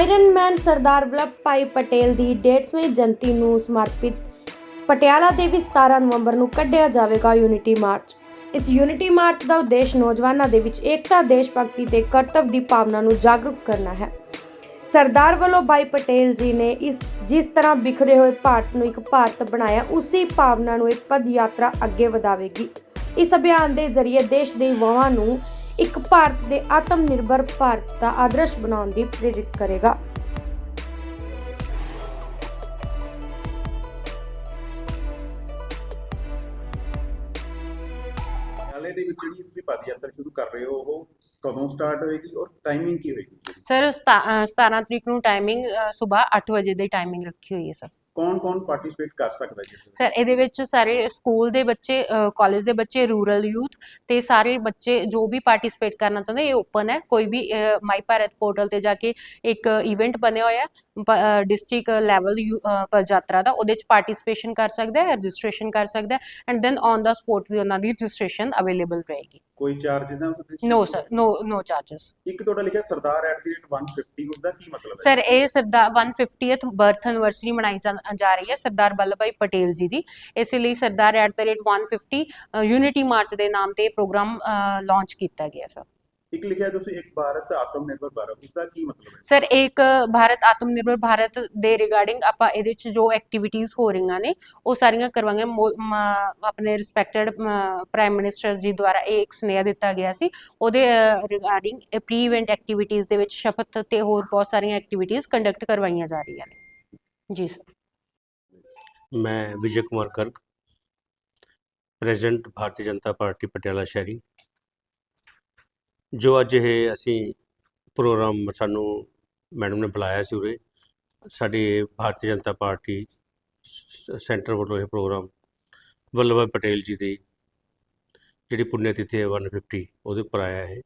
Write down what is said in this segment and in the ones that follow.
Iron ਮੈਨ ਸਰਦਾਰ ਵਲੱਭ ਭਾਈ ਪਟੇਲ ਦੀ 150ਵੀਂ ਜਯੰਤੀ ਨੂੰ ਸਮਰਪਿਤ ਪਟਿਆਲਾ ਦੇ ਵੀ 17 ਨਵੰਬਰ ਨੂੰ ਕੱਢਿਆ ਜਾਵੇਗਾ ਯੂਨਿਟੀ ਮਾਰਚ ਇਸ ਯੂਨਿਟੀ ਮਾਰਚ ਦਾ ਉਦੇਸ਼ ਨੌਜਵਾਨਾਂ ਦੇ ਵਿੱਚ ਏਕਤਾ ਦੇਸ਼ ਭਗਤੀ ਤੇ ਕਰਤੱਵ ਦੀ ਭਾਵਨਾ ਨੂੰ ਜਾਗਰੂਕ ਕਰਨਾ ਹੈ। ਸਰਦਾਰ ਵੱਲੋਂ ਭਾਈ ਪਟੇਲ ਜੀ ਨੇ ਇਸ, ਜਿਸ ਤਰ੍ਹਾਂ ਬਿਖਰੇ ਹੋਏ ਭਾਰਤ ਨੂੰ ਇੱਕ ਭਾਰਤ ਬਣਾਇਆ, ਉਸੇ ਭਾਵਨਾ ਨੂੰ ਇੱਕ ਪਦ ਯਾਤਰਾ ਅੱਗੇ ਵਧਾਵੇਗੀ। ਇਸ ਅਭਿਆਨ ਦੇ ਜ਼ਰੀਏ ਦੇਸ਼ ਦੇ ਯੁਵਾਵਾਂ ਨੂੰ ਇੱਕ ਭਾਰਤ ਦੇ ਆਤਮ ਨਿਰਭਰ ਭਾਰਤ ਦਾ ਆਦਰਸ਼ ਬਣਾਉਣ ਦੀ ਪ੍ਰੇਰਿਤ ਕਰੇਗਾ। ਹਾਲੇ ਦੇ ਵਿੱਚ ਜਿਹੜੀ ਤੁਸੀਂ ਪਦ ਯਾਤਰਾ ਸ਼ੁਰੂ ਕਰ ਰਹੇ ਹੋ ਉਹ ਕਦੋਂ ਸਟਾਰਟ ਹੋਏਗੀ ਔਰ ਟਾਈਮਿੰਗ ਕੀ ਹੋਏਗੀ? ਸਰ ਸਤਾ- ਅ, 17 ਤਰੀਕ ਨੂੰ ਟਾਈਮਿੰਗ ਸਵੇਰ 8 ਵਜੇ ਦੀ ਟਾਈਮਿੰਗ ਰੱਖੀ ਹੋਈ ਹੈ ਸਰ ਕੌਣ-ਕੌਣ ਪਾਰਟਿਸਿਪੇਟ ਕਰ ਸਕਦਾ ਜੀ? ਸਰ ਇਹਦੇ ਵਿੱਚ ਸਾਰੇ ਸਕੂਲ ਦੇ ਬੱਚੇ ਕਾਲਜ ਦੇ ਬੱਚੇ ਰੂਰਲ ਯੂਥ ਤੇ ਸਾਰੇ ਬੱਚੇ ਜੋ ਵੀ ਪਾਰਟਿਸਿਪੇਟ ਕਰਨਾ ਚਾਹੁੰਦੇ ਇਹ ਓਪਨ ਹੈ। ਕੋਈ ਵੀ ਮਾਈ ਭਾਰਤ ਪੋਰਟਲ ਤੇ ਜਾ ਕੇ ਇੱਕ ਇਵੈਂਟ ਬਣਿਆ ਹੋਇਆ ਡਿਸਟ੍ਰਿਕਟ ਲੈਵਲ ਯਾਤਰਾ ਦਾ ਉਹਦੇ ਚ ਪਾਰਟਿਸਿਪੇਸ਼ਨ ਕਰ ਸਕਦਾ ਹੈ ਰਜਿਸਟ੍ਰੇਸ਼ਨ ਕਰ ਸਕਦਾ ਹੈ and then on the spot ਵੀ ਉਹਨਾਂ ਦੀ ਰਜਿਸਟ੍ਰੇਸ਼ਨ ਅਵੇਲੇਬਲ ਰਹੇਗੀ। ਕੋਈ ਚਾਰजेस ਹੈ ਨੋ ਸਰ ਨੋ ਨੋ ਚਾਰजेस ਇੱਕ ਤੁਹਾਡਾ ਲਿਖਿਆ ਸਰਦਾਰ ਐਟ ਦੀ ਰੇਟ 150 ਉਸਦਾ ਕੀ ਮਤਲਬ ਹੈ? ਸਰ ਇਹ ਸਰਦਾਰ 150th ਬਰਥ ਐਨਵਰਸਰੀ ਮਨਾਈ ਜਾ ਜਾ ਰਹੀ ਹੈ ਸਰਦਾਰ ਵੱਲਭ ਭਾਈ ਪਟੇਲ ਜੀ ਦੀ। ਇਸ ਲਈ Sardar at the rate 150 unity march ਦੇ ਨਾਮ ਤੇ ਪ੍ਰੋਗਰਾਮ ਲਾਂਚ ਕੀਤਾ ਗਿਆ ਸਰ ਇੱਕ ਲਿਖਿਆ ਤੁਸੀਂ ਇੱਕ ਭਾਰਤ ਆਤਮ ਨਿਰਭਰ ਭਾਰਤ ਉਸ ਦਾ ਕੀ ਮਤਲਬ ਹੈ? ਸਰ ਇੱਕ ਭਾਰਤ ਆਤਮ ਨਿਰਭਰ ਭਾਰਤ ਦੇ ਰਿਗਾਰਡਿੰਗ ਆਪਾਂ ਇਹਦੇ ਚ ਜੋ ਐਕਟੀਵਿਟੀਆਂ ਹੋ ਰਹੀਆਂ ਨੇ ਉਹ ਸਾਰੀਆਂ ਮ- ਆਪਣੇ ਰਿਸਪੈਕਟਡ ਪ੍ਰਾਈਮ ਮਿਨਿਸਟਰ ਜੀ ਦੁਆਰਾ ਇਹ ਇੱਕ ਸੁਨੇਹਾ ਦਿੱਤਾ ਗਿਆ ਸੀ। ਉਹਦੇ ਰਿਗਾਰਡਿੰਗ ਪ੍ਰੀ ਇਵੈਂਟ ਐਕਟੀਵਿਟੀਆਂ ਦੇ ਵਿੱਚ ਸ਼ਪਥ ਤੇ ਹੋਰ ਬਹੁਤ ਸਾਰੀਆਂ ਐਕਟੀਵਿਟੀਆਂ ਕੰਡਕਟ ਕਰਵਾਈਆਂ ਜਾ ਰਹੀਆਂ ਨੇ। ਜੀ ਸਰ ਮੈਂ ਵਿਜੇ ਕੁਮਾਰ ਗਰਗ, ਪ੍ਰੈਜ਼ੀਡੈਂਟ ਭਾਰਤੀ ਜਨਤਾ ਪਾਰਟੀ ਪਟਿਆਲਾ ਸ਼ਹਿਰੀ, ਜੋ ਅੱਜ ਇਹ ਅਸੀਂ ਪ੍ਰੋਗਰਾਮ ਸਾਨੂੰ ਮੈਡਮ ਨੇ ਬੁਲਾਇਆ ਸੀ ਉਰੇ, ਸਾਡੀ ਭਾਰਤੀ ਜਨਤਾ ਪਾਰਟੀ ਸੈਂਟਰ ਵੱਲੋਂ ਇਹ ਪ੍ਰੋਗਰਾਮ, ਵੱਲਭ ਭਾਈ ਪਟੇਲ ਜੀ ਦੀ ਜਿਹੜੀ ਪੁੰਨਿਆ ਤਿਥੀ ਹੈ 150 ਉਹਦੇ ਉੱਪਰ ਆਇਆ ਹੈ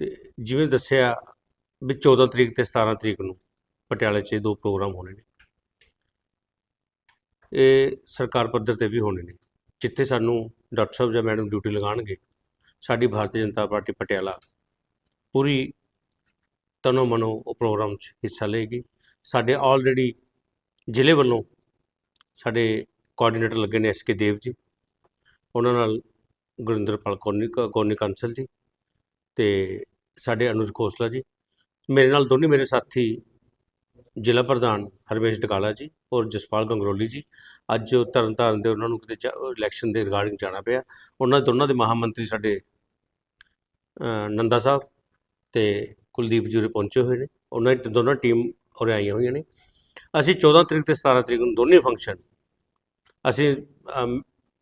ਤੇ ਜਿਵੇਂ ਦੱਸਿਆ ਵੀ 14 ਤਰੀਕ ਤੇ 17 ਤਰੀਕ ਨੂੰ ਪਟਿਆਲੇ 'ਚ ਇਹ ਦੋ ਪ੍ਰੋਗਰਾਮ ਹੋਣੇ ਨੇ। ਇਹ ਸਰਕਾਰ ਪੱਧਰ ਤੇ ਵੀ ਹੋਣੇ ਨੇ। ਜਿੱਥੇ ਸਾਨੂੰ ਡਾਕਟਰ ਸਾਹਿਬ ਜਾਂ ਮੈਡਮ ਡਿਊਟੀ ਲਗਾਉਣਗੇ, ਸਾਡੀ ਭਾਰਤੀ ਜਨਤਾ ਪਾਰਟੀ ਪਟਿਆਲਾ ਪੂਰੀ ਤਨੋ ਮਨੋ ਉਹ ਪ੍ਰੋਗਰਾਮ 'ਚ ਹਿੱਸਾ ਲਏਗੀ। ਸਾਡੇ ਆਲਰੇਡੀ ਜ਼ਿਲ੍ਹੇ ਵੱਲੋਂ ਸਾਡੇ ਕੋਆਰਡੀਨੇਟਰ ਲੱਗੇ ਨੇ ਐਸਕੇ ਦੇਵ ਜੀ। ਉਹਨਾਂ ਨਾਲ ਗੁਰਿੰਦਰਪਾਲ ਕੋਨੀ ਕੋਨੀ ਕੰਸਲ ਜੀ ਤੇ ਸਾਡੇ ਅਨੁਜ ਖੋਸਲਾ ਜੀ। ਮੇਰੇ ਨਾਲ ਦੋਨੇ ਮੇਰੇ ਸਾਥੀ ਜ਼ਿਲ੍ਹਾ ਪ੍ਰਧਾਨ ਹਰਮੇਸ਼ ਡਕਾਲਾ ਜੀ ਔਰ ਜਸਪਾਲ ਗੰਗਰੋਲੀ ਜੀ। ਅੱਜ ਤਰਨਤਾਰਨ ਦੇ ਉਹਨਾਂ ਨੂੰ ਕਿਤੇ ਇਲੈਕਸ਼ਨ ਦੇ ਰਿਗਾਰਡਿੰਗ ਜਾਣਾ ਪਿਆ। ਉਹਨਾਂ ਦੋਨਾਂ ਦੇ ਮਹਾਮੰਤਰੀ ਸਾਡੇ ਨੰਦਾ ਸਾਹਿਬ ਤੇ ਕੁਲਦੀਪ ਜੀ ਉਰੇ ਪਹੁੰਚੇ ਹੋਏ ਨੇ। ਉਹਨਾਂ ਦੀ ਦੋਨਾਂ ਟੀਮ ਉਰੇ ਆਈਆਂ ਹੋਈਆਂ ਨੇ। ਅਸੀਂ 14 ਤਰੀਕ ਤੇ 17 ਤਰੀਕ ਨੂੰ ਦੋਨੇ ਫੰਕਸ਼ਨ ਅਸੀਂ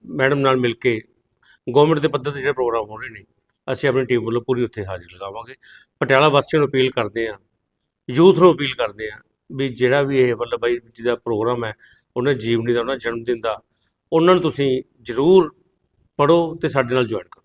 ਮੈਡਮ ਨਾਲ ਮਿਲ ਕੇ ਗਵਰਨਮੈਂਟ ਦੇ ਪੱਧਰ ਤੇ ਜਿਹੜੇ ਪ੍ਰੋਗਰਾਮ ਹੋ ਰਹੇ ਨੇ, ਅਸੀਂ ਆਪਣੀ ਟੀਮ ਵੱਲੋਂ ਪੂਰੀ ਉੱਥੇ ਹਾਜ਼ਰੀ ਲਗਾਵਾਂਗੇ। ਪਟਿਆਲਾ ਵਾਸੀਆਂ ਨੂੰ ਅਪੀਲ ਕਰਦੇ ਹਾਂ, ਯੂਥ ਨੂੰ ਅਪੀਲ ਕਰਦੇ ਹਾਂ ਵੀ ਜਿਹੜਾ ਵੀ ਇਹ ਵੱਲਭ ਭਾਈ ਜੀ ਦਾ ਪ੍ਰੋਗਰਾਮ ਹੈ, ਉਹਨਾਂ ਜੀਵਨੀ ਦਾ ਉਹਨਾਂ ਜਨਮ ਦਿਨ ਦਾ, ਉਹਨਾਂ ਨੂੰ ਤੁਸੀਂ ਜ਼ਰੂਰ ਪੜੋ ਤੇ ਸਾਡੇ ਨਾਲ ਜੁਆਇਨ ਕਰੋ।